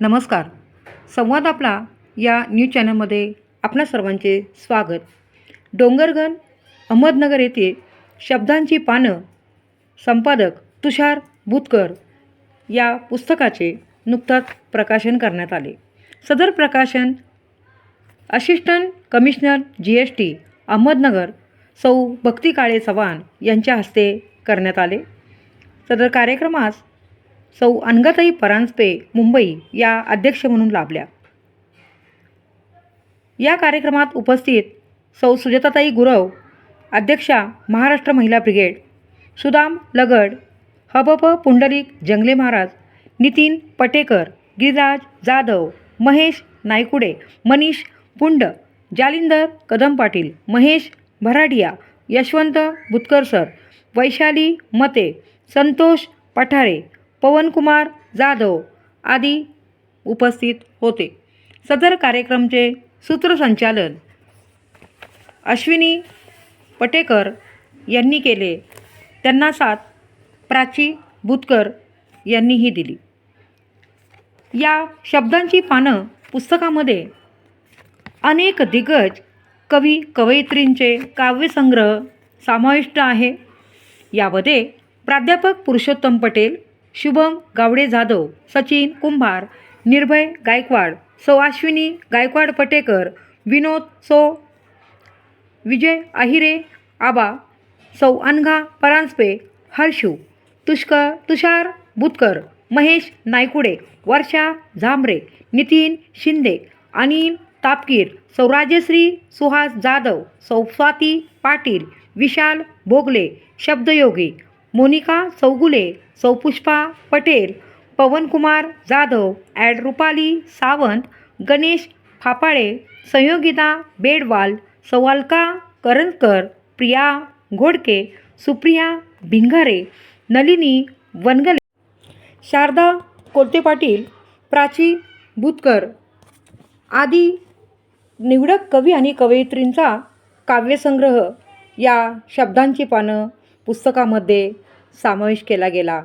नमस्कार. संवाद आपला या न्यूज चॅनलमध्ये आपणा सर्वांचे स्वागत. डोंगरगण अहमदनगर येथे शब्दांची पानं संपादक तुषार बुतकर या पुस्तकाचे नुकताच प्रकाशन करण्यात आले. सदर प्रकाशन assistant commissioner G S T Ahmednagar सौ भक्ती काळे चव्हाण यांच्या हस्ते करण्यात आले. सदर कार्यक्रमास सौ अनगताई परांजपे मुंबई या अध्यक्ष म्हणून लाभल्या. या कार्यक्रमात उपस्थित सौ सुजाताताई गुरव अध्यक्षा महाराष्ट्र महिला ब्रिगेड सुदाम लगड हबप पुंडलिक जंगले महाराज नितीन पटेकर गिरिराज जाधव महेश नायकुडे मनीष पुंड जालिंदर कदम पाटील महेश भराडिया यशवंत बुतकर सर वैशाली मते संतोष पठारे पवनकुमार जाधव आदी उपस्थित होते. सदर कार्यक्रमचे सूत्रसंचालन अश्विनी पटेकर यांनी केले. त्यांना साथ प्राची भुतकर यांनीही दिली. या शब्दांची पानं पुस्तकामध्ये अनेक दिग्गज कवी कवयित्रींचे काव्यसंग्रह समाविष्ट आहे. यामध्ये प्राध्यापक पुरुषोत्तम पटेल शुभम गावडे जाधव सचिन कुंभार निर्भय गायकवाड सौ अश्विनी गायकवाड पटेकर विनोद सो विजय आहिरे आबा सौ अनघा परांजपे हर्षू तुष्कर तुषार बुतकर महेश नायकुडे वर्षा झांबरे नितीन शिंदे अनिल तापकीर सौ राजश्री सुहास जाधव सौ स्वाती पाटील विशाल भोगले शब्दयोगी मोनिका चौगुले सौपुष्पा पटेल पवनकुमार जाधव ॲड रुपाली सावंत गणेश फापाळे संयोगिता बेडवाल सवालका अलका करंजकर प्रिया घोडके सुप्रिया भिंगारे नलिनी वनगले शारदा कोलते पाटील प्राची बुतकर आदी निवडक कवी आणि कवयित्रींचा काव्यसंग्रह या शब्दांची पानं पुस्तकामध्ये समावेश केला गेला.